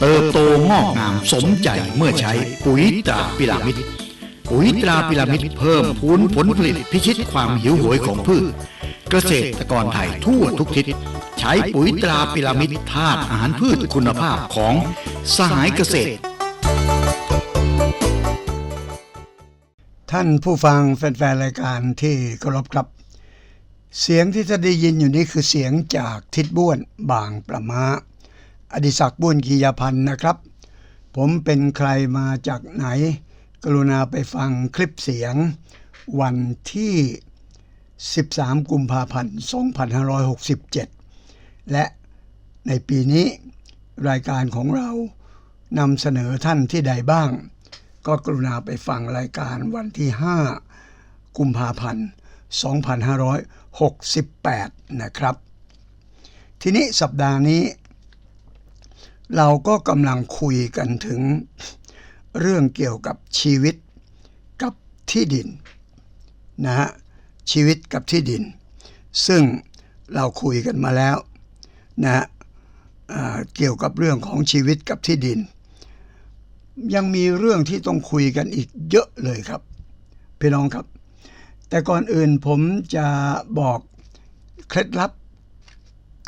เติบโตงอกงามสมใจเมื่อใช้ปุ๋ยตราพิรามิดปุ๋ยตราพิรามิดเพิ่มพูนผลผลิตพิชิตความหิวโหยของพืช เกษตรกรไทยทั่วทุกทิศ ใช้ปุ๋ยตราพิรามิดธาตุอาหารพืชคุณภาพของสหายเกษตร ท่านผู้ฟังแฟนๆรายการที่เคารพครับ เสียงที่ท่านได้ยินอยู่นี้คือเสียงจากทิดบ้วนบางประมา อดิศักดิ์บ้วนกียาพันธ์นะครับ ผมเป็นใครมาจากไหน กรุณาไปฟังคลิปเสียง วันที่ 13 กุมภาพันธ์ 2567 และในปีนี้รายการของเรานำเสนอท่านที่ใดบ้าง ก็กรุณาไปฟังรายการวันที่ 5 กุมภาพันธ์ 2568 นะครับ ทีนี้สัปดาห์นี้ เราก็กำลังคุยกันถึงเรื่องเกี่ยวกับชีวิตกับที่ดินนะฮะชีวิตกับที่ดิน ซึ่งเราคุยกันมาแล้วนะฮะเกี่ยวกับเรื่องของชีวิตกับที่ดิน ยังมีเรื่องที่ต้องคุยกันอีกเยอะเลยครับพี่น้องครับ แต่ก่อนอื่นผมจะบอกเคล็ดลับ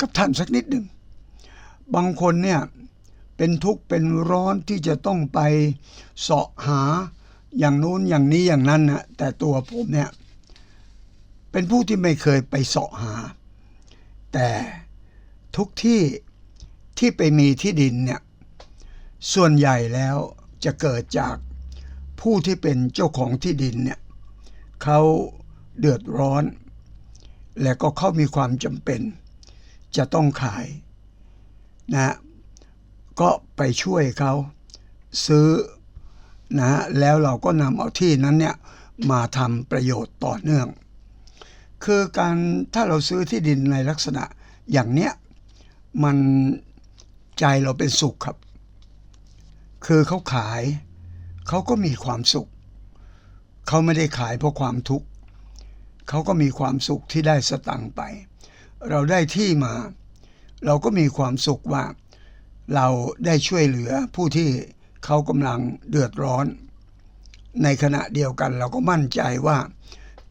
กับท่านสักนิดหนึ่งบางคนเนี่ย เป็นทุกข์เป็นร้อนที่จะต้องไปเสาะหาอย่างนู้นอย่างนี้อย่างนั้นนะแต่ตัวผมเนี่ยเป็นผู้ที่ไม่เคยไปเสาะหา แต่ทุกที่ที่ไปมีที่ดินเนี่ยส่วนใหญ่แล้วจะเกิดจากผู้ที่เป็นเจ้าของที่ดินเนี่ยเขาเดือดร้อน และก็เขามีความจำเป็น จะต้องขายนะ ก็ไปช่วยเขาซื้อนะแล้วเราก็นำเอาที่นั้นเนี่ยมาทำประโยชน์ต่อเนื่อง คือการถ้าเราซื้อที่ดินในลักษณะอย่างเนี้ยมันใจเราเป็นสุขครับ คือเขาขายเขาก็มีความสุข เขาไม่ได้ขายเพราะความทุกข์เขาก็มีความสุขที่ได้สตังค์ไป เราได้ที่มา เราก็มีความสุขว่า เราได้ช่วยเหลือผู้ที่เขากำลังเดือดร้อน ในขณะเดียวกันเราก็มั่นใจว่า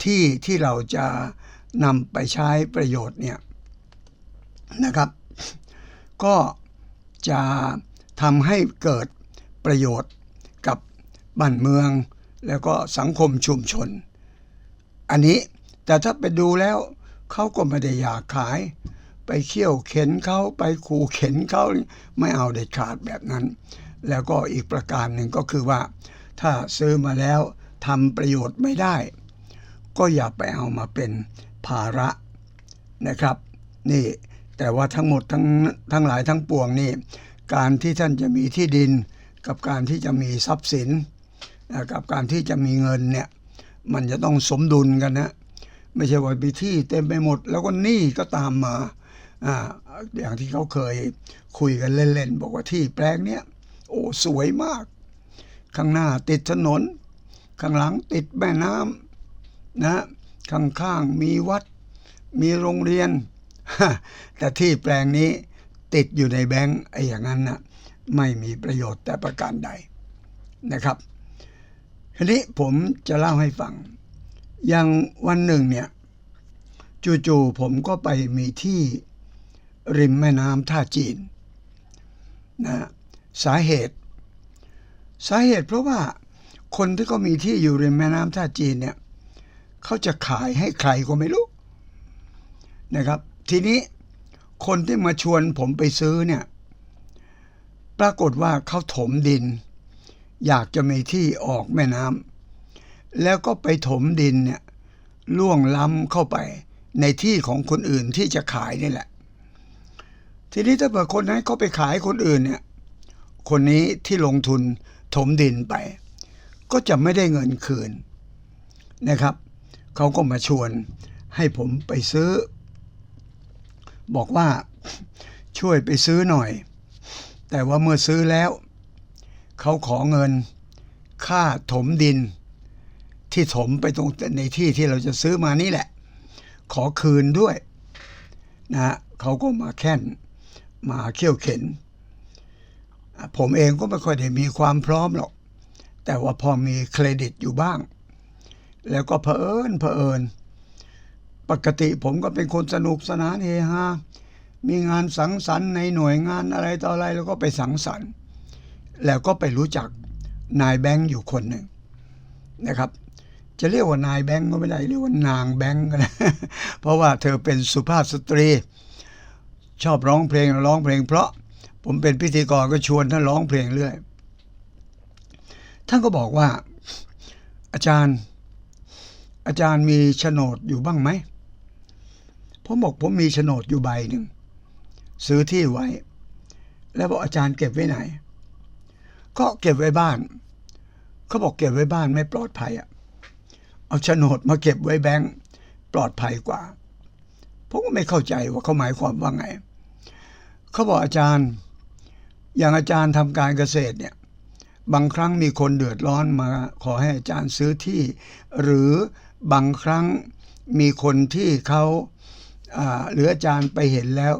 ที่ที่เราจะนำไปใช้ประโยชน์เนี่ยนะครับ ก็จะทำให้เกิดประโยชน์กับบ้านเมือง แล้วก็สังคมชุมชน อันนี้แต่ถ้าไปดูแล้วเขาก็ไม่ได้อยากขาย ไปเขี่ยวเข็นเขาไปขู่เข็นเขาไม่เอาเด็ดขาดแบบนั้น แล้วก็อีกประการหนึ่งก็คือว่า ถ้าซื้อมาแล้วทำประโยชน์ไม่ได้ ก็อย่าไปเอามาเป็นภาระนะครับ นี่แต่ว่าทั้งหมดทั้งทั้งหลายทั้งปวงนี่การที่ท่านจะมีที่ดิน กับการที่จะมีทรัพย์สินกับการที่จะมีเงินเนี่ยมันจะต้องสมดุลกันนะไม่ใช่ว่ามีที่เต็มไปหมด แล้วก็หนี้ก็ตามมา อย่างที่เขาเคยคุยกันเล่นๆ บอกว่าที่แปลงเนี้ยโอ้สวยมาก ข้างหน้าติดถนน ข้างหลังติดแม่น้ำนะข้างๆมีวัด มีโรงเรียน แต่ที่แปลงนี้ติดอยู่ในแบงก์ไอ้อย่างนั้นนะไม่มีประโยชน์แต่ประการใดนะครับทีนี้ผมจะเล่าให้ฟัง อย่างวันหนึ่งเนี่ยจู่ๆผมก็ไปมีที่ ริมแม่น้ำท่าจีนนะสาเหตุ สาเหตุเพราะว่าคนที่เขามีที่อยู่ริมแม่น้ำท่าจีนเนี่ยเขาจะขายให้ใครก็ไม่รู้นะครับ ทีนี้คนที่มาชวนผมไปซื้อเนี่ยปรากฏว่าเขาถมดิน อยากจะมีที่ออกแม่น้ำแล้วก็ไปถมดินเนี่ยล่วงล้ำเข้าไปในที่ของคนอื่นที่จะขายนี่แหละ ทีนี้ถ้าเกิดคนนั้นเขาไปขายคนอื่นเนี่ย คนนี้ที่ลงทุนถมดินไป ก็จะไม่ได้เงินคืนนะครับ เขาก็มาชวนให้ผมไปซื้อ บอกว่าช่วยไปซื้อหน่อย แต่ว่าเมื่อซื้อแล้ว เขาขอเงินค่าถมดิน ที่ถมไปตรงในที่ที่เราจะซื้อมานี่แหละ ขอคืนด้วยนะฮะเขาก็มาแค่น มาเขี่ยวเข็น ผมเองก็ไม่ค่อยได้มีความพร้อมหรอก แต่ว่าพอมีเครดิตอยู่บ้าง แล้วก็เผอิญเผอิญ ปกติผมก็เป็นคนสนุกสนานเฮฮา มีงานสังสรรค์ในหน่วยงานอะไรต่ออะไรแล้วก็ไปสังสรรค์ แล้วก็ไปรู้จักนายแบงค์อยู่คนหนึ่งนะครับจะเรียกว่านายแบงค์ก็ไม่ได้เรียกว่านางแบงค์ก็ได้เพราะว่าเธอเป็นสุภาพสตรี ชอบร้องเพลงร้องเพลง เพราะผมเป็นพิธีกรก็ชวนท่านร้องเพลงเรื่อย ท่านก็บอกว่า อาจารย์ อาจารย์มีโฉนดอยู่บ้างไหม ผมบอกผมมีโฉนดอยู่ใบหนึ่งซื้อที่ไว้ แล้วบอกอาจารย์เก็บไว้ไหน ก็เก็บไว้บ้าน เขาบอกเก็บไว้บ้านไม่ปลอดภัยอะเอาโฉนดมาเก็บไว้แบงก์ปลอดภัยกว่า ผมก็ไม่เข้าใจว่าเขาหมายความว่าไงเขาบอกอาจารย์ อย่างอาจารย์ทำการเกษตรเนี่ยบางครั้งมีคนเดือดร้อนมาขอให้อาจารย์ซื้อที่ หรือบางครั้งมีคนที่เขาหรืออาจารย์ไปเห็นแล้ว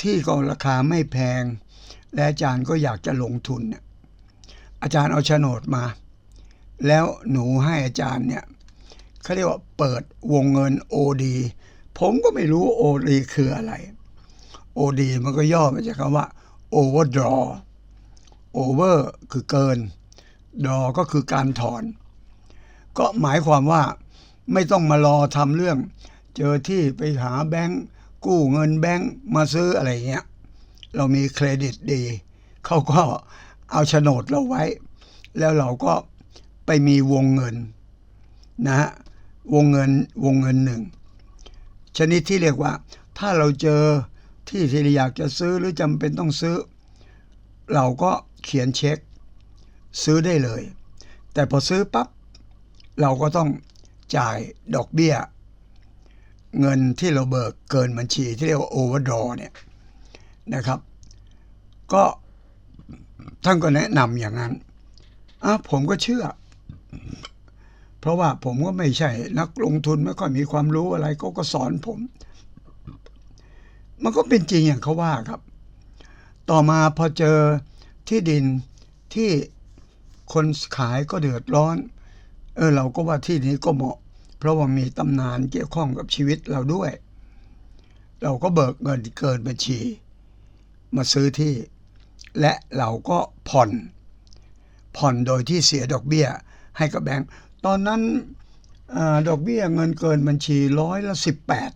ที่ก็ราคาไม่แพง และอาจารย์ก็อยากจะลงทุนเนี่ยอาจารย์เอาโฉนดมา แล้วหนูให้อาจารย์เนี่ยเขาเรียกว่าเปิดวงเงิน OD ผมก็ไม่รู้ OD คืออะไร OD มันก็ย่อมาจากคำว่า overdraw over คือเกิน draw ก็คือการถอน ก็หมายความว่าไม่ต้องมารอทำเรื่อง เจอที่ไปหาแบงก์กู้เงินแบงก์มาซื้ออะไรเงี้ย เรามีเครดิตดี เขาก็เอาโฉนดเราไว้ แล้วเราก็ไปมีวงเงินนะฮะวงเงินวงเงินหนึ่ง ชนิดที่เรียกว่า ถ้าเราเจอ ที่ที่เราอยากจะซื้อหรือจำเป็นต้องซื้อ เราก็เขียนเช็ค ซื้อได้เลย แต่พอซื้อปั๊บเราก็ต้องจ่ายดอกเบี้ย เงินที่เราเบิกเกินบัญชีที่เรียกว่าโอเวอร์ดอเนี่ยนะครับ ก็ท่านก็แนะนำอย่างนั้นอะผมก็เชื่อ เพราะว่าผมก็ไม่ใช่นักลงทุนไม่ค่อยมีความรู้อะไรเขาก็สอนผม มันก็เป็นจริงอย่างเขาว่าครับ ต่อมาพอเจอที่ดินที่คนขายก็เดือดร้อน เออเราก็ว่าที่นี้ก็เหมาะ เพราะว่ามีตำนานเกี่ยวข้องกับชีวิตเราด้วย เราก็เบิกเงินเกินบัญชี มาซื้อที่ และเราก็ผ่อน ผ่อนโดยที่เสียดอกเบี้ยให้กับแบงก์ตอนนั้นอดอกเบี้ยเงินเกินบัญชีร้อยละสิบแปด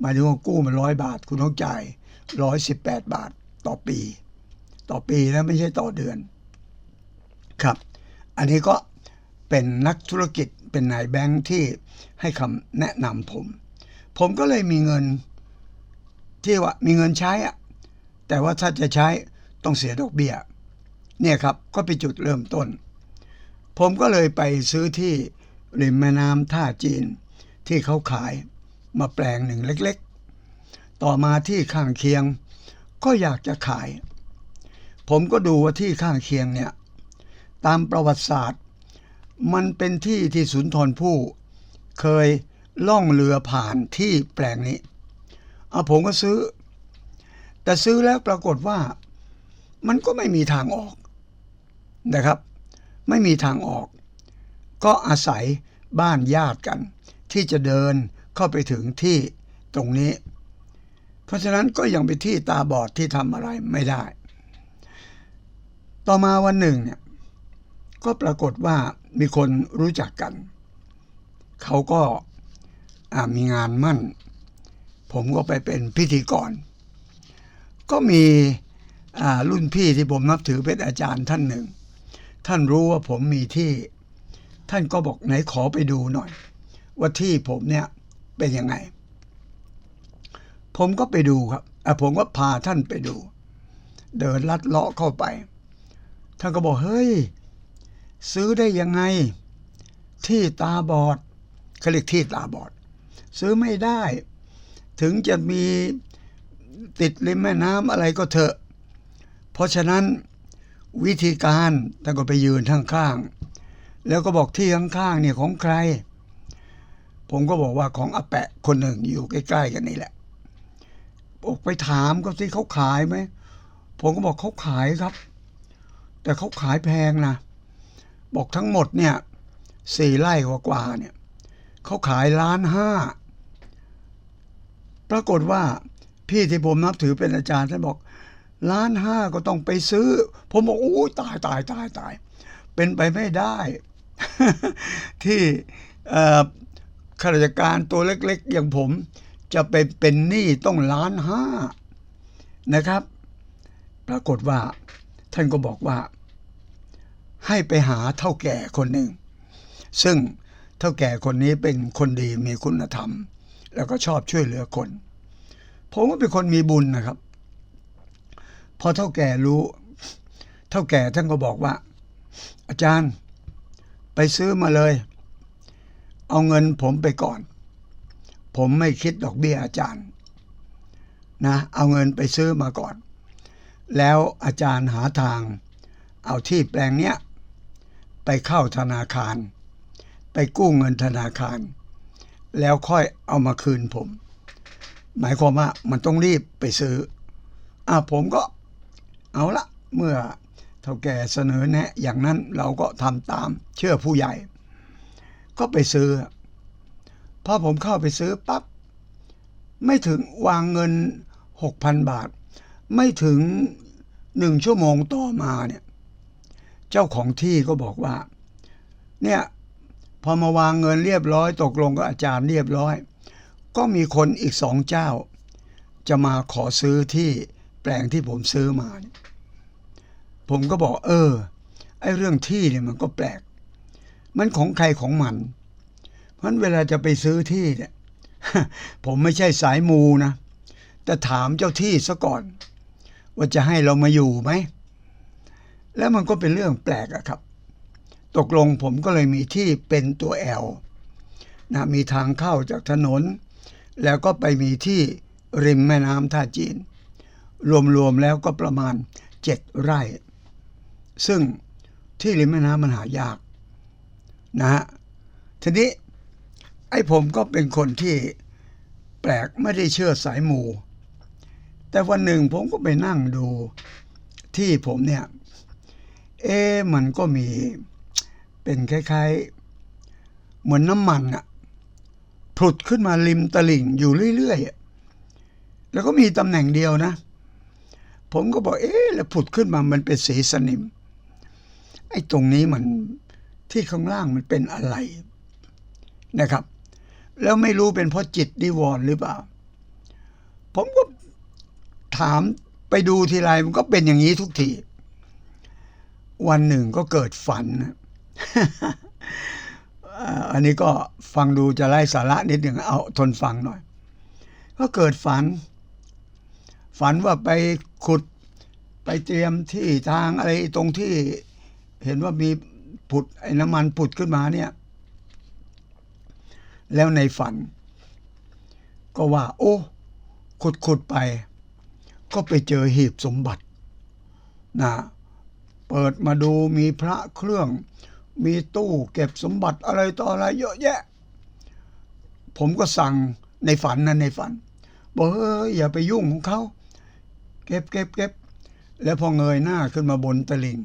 หมายถึงว่ากู้มันร้อยบาท คุณต้องจ่ายร้อยสิบแปดบาทต่อปี ต่อปีนะไม่ใช่ต่อเดือน ครับ อันนี้ก็เป็นนักธุรกิจเป็นนายแบงค์ที่ให้คำแนะนำผม ผมก็เลยมีเงินที่ว่ามีเงินใช้อะแต่ว่าถ้าจะใช้ต้องเสียดอกเบี้ย เนี่ยครับก็เป็นจุดเริ่มต้น ผมก็เลยไปซื้อที่ริมแม่น้ำท่าจีนที่เขาขาย มาแปลงหนึ่งเล็กๆ ต่อมาที่ข้างเคียง ก็อยากจะขาย ผมก็ดูว่าที่ข้างเคียงเนี่ย ตามประวัติศาสตร์ มันเป็นที่ที่สุนทรภู่เคยล่องเรือผ่านที่แปลงนี้เอาผมก็ซื้อ แต่ซื้อแล้วปรากฏว่ามันก็ไม่มีทางออกนะครับ ไม่มีทางออก ก็อาศัยบ้านญาติกัน ที่จะเดิน เข้าไปถึงที่ตรงนี้ เพราะฉะนั้นก็ยังเป็นที่ตาบอดที่ทำอะไรไม่ได้ ต่อมาวันหนึ่งเนี่ยก็ปรากฏว่ามีคนรู้จักกัน เขาก็มีงานมั่น ผมก็ไปเป็นพิธีกร ก็มีรุ่นพี่ที่ผมนับถือเป็นอาจารย์ท่านหนึ่ง ท่านรู้ว่าผมมีที่ ท่านก็บอกไหนขอไปดูหน่อย ว่าที่ผมเนี่ย เป็นยังไง ผมก็ไปดูครับอะผมก็พาท่านไปดู เดินลัดเลาะเข้าไป ท่านก็บอกเฮ้ย ซื้อได้ยังไง ที่ตาบอดเขาเรียกที่ตาบอด ซื้อไม่ได้ ถึงจะมีติดริมแม่น้ำอะไรก็เถอะ เพราะฉะนั้นวิธีการท่านก็ไปยืนข้างๆแล้วก็บอกที่ข้างๆเนี่ยของใคร ผมก็บอกว่าของอาแปะคนหนึ่งอยู่ใกล้ ๆ กันนี่แหละบอกไปถามเขาสิเขาขายไหม ผมก็บอกเขาขายครับ แต่เขาขายแพงนะ บอกทั้งหมดเนี่ยสี่ไร่กว่าๆเนี่ยเขาขายล้านห้า ปรากฏว่าพี่ที่ผมนับถือเป็นอาจารย์ท่านบอกล้านห้าก็ต้องไปซื้อ ผมบอกโอ้ตายตายตายตาย เป็นไปไม่ได้ ที่เอ่อ ข้าราชการตัวเล็กๆ อย่างผมจะไปเป็นหนี้ต้องล้านห้านะครับ ปรากฏว่า ท่านก็บอกว่า ให้ไปหาเท่าแก่คนหนึ่ง ซึ่งเท่าแก่คนนี้เป็นคนดีมีคุณธรรม แล้วก็ชอบช่วยเหลือคน ผมก็เป็นคนมีบุญนะครับ พอเท่าแก่รู้ เท่าแก่ท่านก็บอกว่า อาจารย์ ไปซื้อมาเลย เอาเงินผมไปก่อน ผมไม่คิดดอกเบี้ยอาจารย์นะเอาเงินไปซื้อมาก่อน แล้วอาจารย์หาทาง เอาที่แปลงเนี้ยไปเข้าธนาคาร ไปกู้เงินธนาคาร แล้วค่อยเอามาคืนผม หมายความว่ามันต้องรีบไปซื้ออะผมก็เอาละเมื่อเท่าแก่เสนอแนะ อย่างนั้นเราก็ทำตามเชื่อผู้ใหญ่ ก็ไปซื้อ พอผมเข้าไปซื้อปั๊บไม่ถึงวางเงินหกพันบาท ไม่ถึงหนึ่งชั่วโมงต่อมาเนี่ย เจ้าของที่ก็บอกว่า เนี่ยพอมาวางเงินเรียบร้อย ตกลงกับอาจารย์เรียบร้อย ก็มีคนอีกสองเจ้า จะมาขอซื้อที่แปลงที่ผมซื้อมาเนี่ยผมก็บอก เออ ไอ้เรื่องที่เนี่ยมันก็แปลก มันของใครของมัน เพราะฉะนั้นเวลาจะไปซื้อที่เนี่ย ผมไม่ใช่สายมูนะ แต่ถามเจ้าที่ซะก่อน ว่าจะให้เรามาอยู่ไหม แล้วมันก็เป็นเรื่องแปลกอะครับ ตกลงผมก็เลยมีที่เป็นตัวแอลนะมีทางเข้าจากถนน แล้วก็ไปมีที่ริมแม่น้ำท่าจีน รวมๆแล้วก็ประมาณเจ็ดไร่ ซึ่งที่ริมแม่น้ำมันหายาก นะฮะทีนี้ไอ้ผมก็เป็นคนที่แปลกไม่ได้เชื่อสายมูแต่วันหนึ่งผมก็ไปนั่งดูที่ผมเนี่ย เอ๊มันก็มีเป็นคล้ายๆ เหมือนน้ำมันอะผุดขึ้นมาริมตลิ่งอยู่เรื่อยๆ แล้วก็มีตำแหน่งเดียวนะ ผมก็บอกเอ๊ะแล้วผุดขึ้นมามันเป็นสีสนิม ไอ้ตรงนี้มัน ที่ข้างล่างมันเป็นอะไรนะครับ แล้วไม่รู้เป็นเพราะจิตนิวรณ์หรือเปล่า ผมก็ถามไปดูทีไรมันก็เป็นอย่างนี้ทุกที วันหนึ่งก็เกิดฝัน อันนี้ก็ฟังดูจะไร้สาระนิดหนึ่งเอาทนฟังหน่อย ก็เกิดฝัน ฝันว่าไปขุดไปเตรียมที่ทางอะไรตรงที่เห็นว่ามี ผุดไอ้น้ำมันผุดขึ้นมาเนี่ย แล้วในฝัน ก็ว่า โอ้ขุดขุดไป ก็ไปเจอหีบสมบัตินะเปิดมาดูมีพระเครื่อง มีตู้เก็บสมบัติอะไรต่ออะไรเยอะแยะ ผมก็สั่งในฝันนั้นในฝันบอกเฮ้ยอย่าไปยุ่งของเขา เก็บเก็บเก็บแล้วพอเงยหน้าขึ้นมาบนตลิ่ง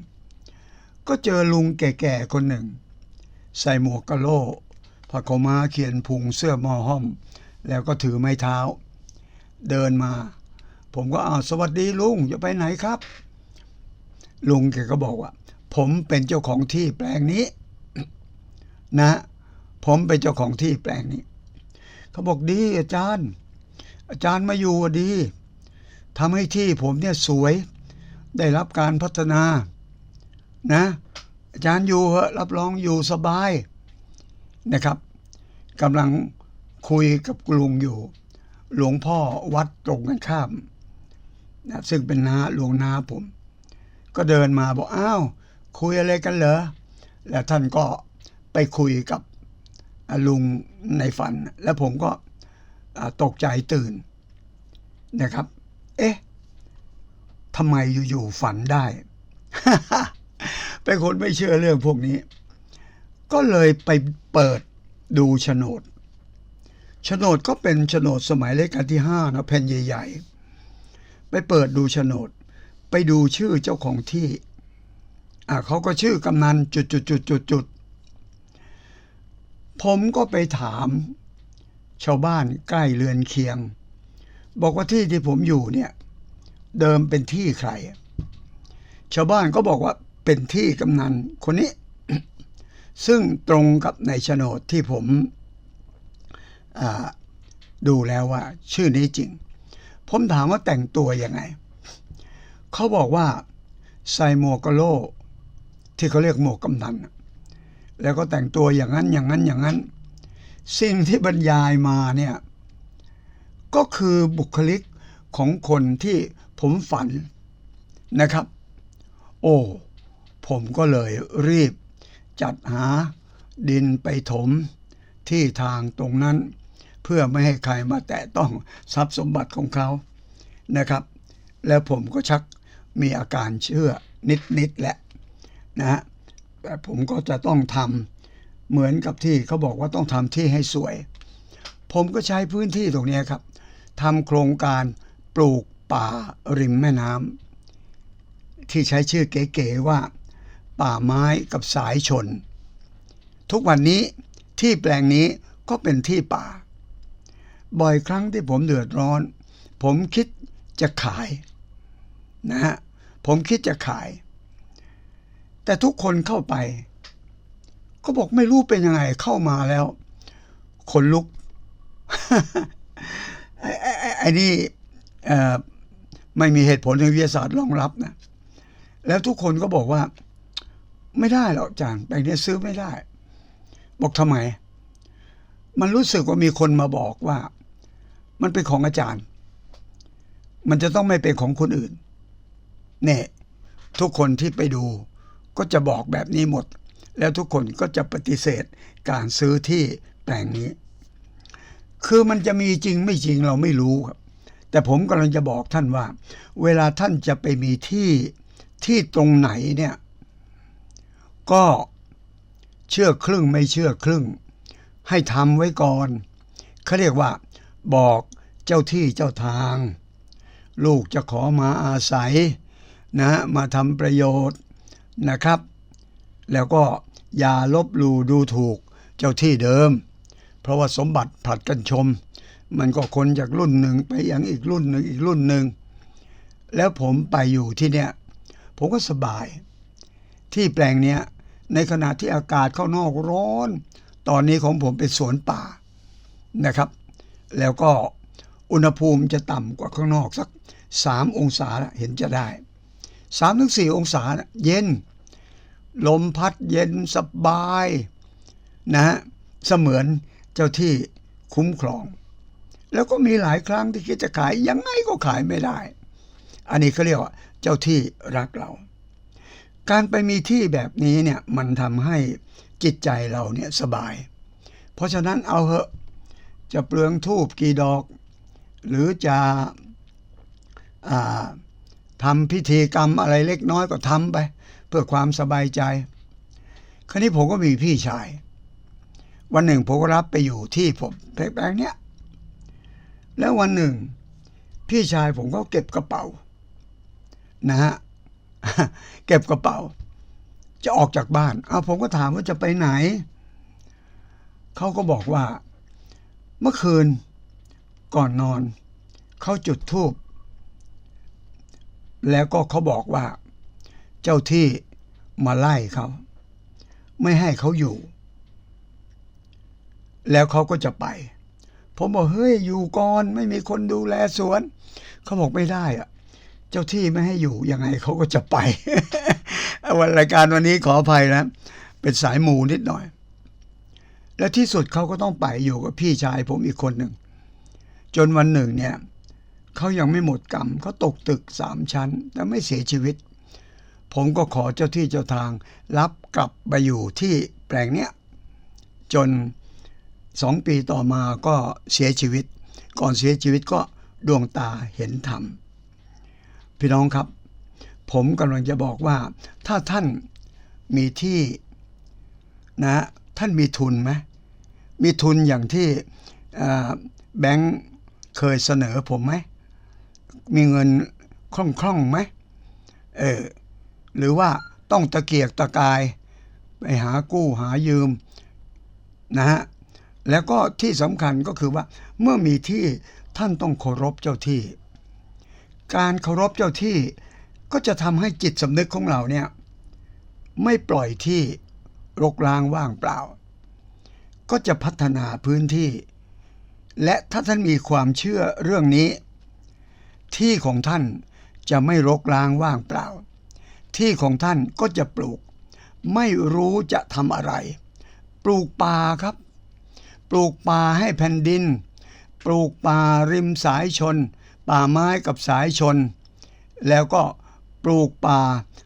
ก็เจอลุงแก่ๆคนหนึ่ง ใส่หมวกกะโลผ้าขม้าเขียนพุงเสื้อมอห้อม แล้วก็ถือไม้เท้า เดินมา ผมก็อ้าวสวัสดีลุงจะไปไหนครับ ลุงแกก็บอกว่า ผมเป็นเจ้าของที่แปลงนี้ นะ ผมเป็นเจ้าของที่แปลงนี้เขาบอกดีอาจารย์ อาจารย์มาอยู่ดีทำให้ที่ผมเนี่ยสวยได้รับการพัฒนา นะ อาจารย์อยู่เหอะรับรองอยู่สบายนะครับกำลังคุยกับลุงอยู่ หลวงพ่อวัดตรงกันข้ามนะซึ่งเป็นนาหลวงนาผม ก็เดินมาบอกอ้าวคุยอะไรกันเหรอแล้วท่านก็ไปคุยกับลุงในฝัน แล้วผมก็ตกใจตื่นนะครับ เอ๊ะทำไมอยู่ๆฝันได้ เป็นคนไม่เชื่อเรื่องพวกนี้ ก็เลยไปเปิดดูโฉนดโฉนดก็เป็นโฉนดสมัยรัชกาลที่ห้านะแผ่นใหญ่ ๆ ไปเปิดดูโฉนด ไปดูชื่อเจ้าของที่อ่าเขาก็ชื่อกำนันจุดจุดจุดจุดจุดผมก็ไปถามชาวบ้านใกล้เรือนเคียง บอกว่าที่ที่ผมอยู่เนี่ย เดิมเป็นที่ใคร ชาวบ้านก็บอกว่า เป็นที่กำนันคนนี้ ซึ่งตรงกับในโฉนดที่ผมดูแล้วว่า ชื่อนี้จริง ผมถามว่าแต่งตัวยังไง เขาบอกว่าใส่หมวกกะโหลกที่เขาเรียกหมวกกำนันแล้วก็แต่งตัวอย่างนั้นอย่างนั้นอย่างนั้น สิ่งที่บรรยายมาเนี่ย ก็คือบุคลิกของคนที่ผมฝันนะครับ โอ้ ผมก็เลยรีบ จัดหาดินไปถมที่ทางตรงนั้น เพื่อไม่ให้ใครมาแตะต้องทรัพย์สมบัติของเขานะครับ แล้วผมก็ชักมีอาการเชื่อนิดๆแหละนะฮะแต่ผมก็จะต้องทำเหมือนกับที่เขาบอกว่าต้องทำที่ให้สวย ผมก็ใช้พื้นที่ตรงนี้ครับทำโครงการปลูกป่าริมแม่น้ำที่ใช้ชื่อเก๋ๆว่า ป่าไม้กับสายชน ทุกวันนี้ที่แปลงนี้ก็เป็นที่ป่า บ่อยครั้งที่ผมเดือดร้อน ผมคิดจะขายนะฮะผมคิดจะขาย แต่ทุกคนเข้าไป ก็บอกไม่รู้เป็นยังไงเข้ามาแล้วขนลุกไอ้ไอ้ไอ้ไอนี่ไม่มีเหตุผลทางวิทยาศาสตร์รองรับนะแล้วทุกคนก็บอกว่า ไม่ได้หรอกอาจารย์แปลงนี้ซื้อไม่ได้ บอกทำไม มันรู้สึกว่ามีคนมาบอกว่า มันเป็นของอาจารย์ มันจะต้องไม่เป็นของคนอื่น เนี่ยทุกคนที่ไปดู ก็จะบอกแบบนี้หมด แล้วทุกคนก็จะปฏิเสธการซื้อที่แปลงนี้ คือมันจะมีจริงไม่จริงเราไม่รู้ครับ แต่ผมกำลังจะบอกท่านว่า เวลาท่านจะไปมีที่ที่ตรงไหนเนี่ย ก็เชื่อครึ่งไม่เชื่อครึ่ง ให้ทำไว้ก่อนเขาเรียกว่า บอกเจ้าที่เจ้าทาง ลูกจะขอมาอาศัยนะมาทำประโยชน์นะครับ แล้วก็อย่าลบหลู่ดูถูกเจ้าที่เดิม เพราะว่าสมบัติผลัดกันชม มันก็คนจากรุ่นหนึ่งไปยังอีกรุ่นหนึ่งอีกรุ่นหนึ่ง แล้วผมไปอยู่ที่เนี่ย ผมก็สบาย ที่แปลงเนี้ย ในขณะที่อากาศข้างนอกร้อน ตอนนี้ของผมเป็นสวนป่านะครับ แล้วก็อุณหภูมิจะต่ำกว่าข้างนอกสัก 3 องศาเห็นจะได้3ถึง4องศาเย็น ลมพัดเย็นสบายนะฮะเสมือนเจ้าที่คุ้มครอง แล้วก็มีหลายครั้งที่คิดจะขายยังไงก็ขายไม่ได้ อันนี้เขาเรียกว่าเจ้าที่รักเรา การไปมีที่แบบนี้เนี่ยมันทำให้จิตใจเราเนี่ยสบาย เพราะฉะนั้นเอาเหอะจะเปลืองทูบกี่ดอก หรือจะอทำพิธีกรรมอะไรเล็กน้อยก็ทำไป เพื่อความสบายใจ คราวนี้ผมก็มีพี่ชาย วันหนึ่งผมก็รับไปอยู่ที่ผมแปลงเนี้ยแล้ววันหนึ่ง พี่ชายผมก็เก็บกระเป๋า นะฮะ เก็บกระเป๋า จะออกจากบ้านเอาผมก็ถามว่าจะไปไหน เขาก็บอกว่า เมื่อคืนก่อนนอน เขาจุดธูปแล้วก็เขาบอกว่า เจ้าที่มาไล่เขาไม่ให้เขาอยู่ แล้วเขาก็จะไป ผมบอกเฮ้ยอยู่ก่อน ไม่มีคนดูแลสวน เขาบอกไม่ได้อะ เจ้าที่ไม่ให้อยู่ยังไงเขาก็จะไป วันรายการวันนี้ขออภัยนะ เป็นสายหมูนิดหน่อย และที่สุดเขาก็ต้องไปอยู่กับพี่ชายผมอีกคนหนึ่ง จนวันหนึ่งเนี่ยเขายังไม่หมดกรรมเขาตกตึกสามชั้น แต่ไม่เสียชีวิต ผมก็ขอเจ้าที่เจ้าทาง รับกลับไปอยู่ที่แปลงเนี้ยจนสองปีต่อมาก็เสียชีวิต ก่อนเสียชีวิตก็ดวงตาเห็นธรรม พี่น้องครับ ผมกำลังจะบอกว่า ถ้าท่านมีที่นะท่านมีทุนไหมมีทุนอย่างที่แบงค์เคยเสนอผมไหม มีเงินคล่องๆไหมเออหรือว่าต้องตะเกียกตะกาย ไปหากู้หายืมนะฮะแล้วก็ที่สำคัญก็คือว่าเมื่อมีที่ท่านต้องเคารพเจ้าที่ การเคารพเจ้าที่ก็จะทำให้จิตสำนึกของเราเนี่ยไม่ปล่อยที่รกร้างว่างเปล่า ก็จะพัฒนาพื้นที่ และถ้าท่านมีความเชื่อเรื่องนี้ ที่ของท่านจะไม่รกร้างว่างเปล่า ที่ของท่านก็จะปลูก ไม่รู้จะทำอะไร ปลูกป่าครับ ปลูกป่าให้แผ่นดิน ปลูกป่าริมสายชน ป่าไม้กับสายชน แล้วก็ปลูกป่า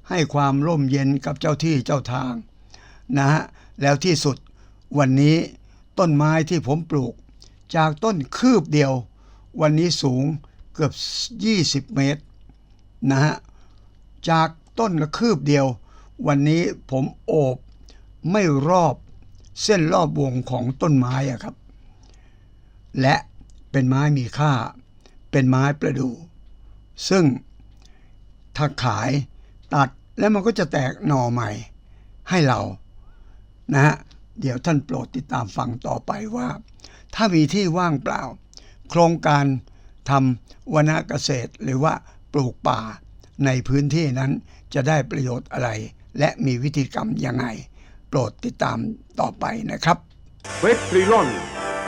ให้ความร่มเย็นกับเจ้าที่เจ้าทางนะฮะแล้วที่สุดวันนี้ต้นไม้ที่ผมปลูก จากต้นคืบเดียว วันนี้สูงเกือบ 20 เมตรนะฮะจากต้นละคืบเดียว วันนี้ผมโอบไม่รอบเส้นรอบวงของต้นไม้อะครับ และเป็นไม้มีค่า เป็นไม้ประดู่ซึ่งถ้าขายตัดแล้วมันก็จะแตกหน่อใหม่ให้เรานะฮะเดี๋ยวท่านโปรดติดตามฟังต่อไปว่า ถ้ามีที่ว่างเปล่า โครงการทำวนเกษตรหรือว่าปลูกป่าในพื้นที่นั้นจะได้ประโยชน์อะไร และมีวิธีกรรมยังไง โปรดติดตามต่อไปนะครับเฟสตรีลอน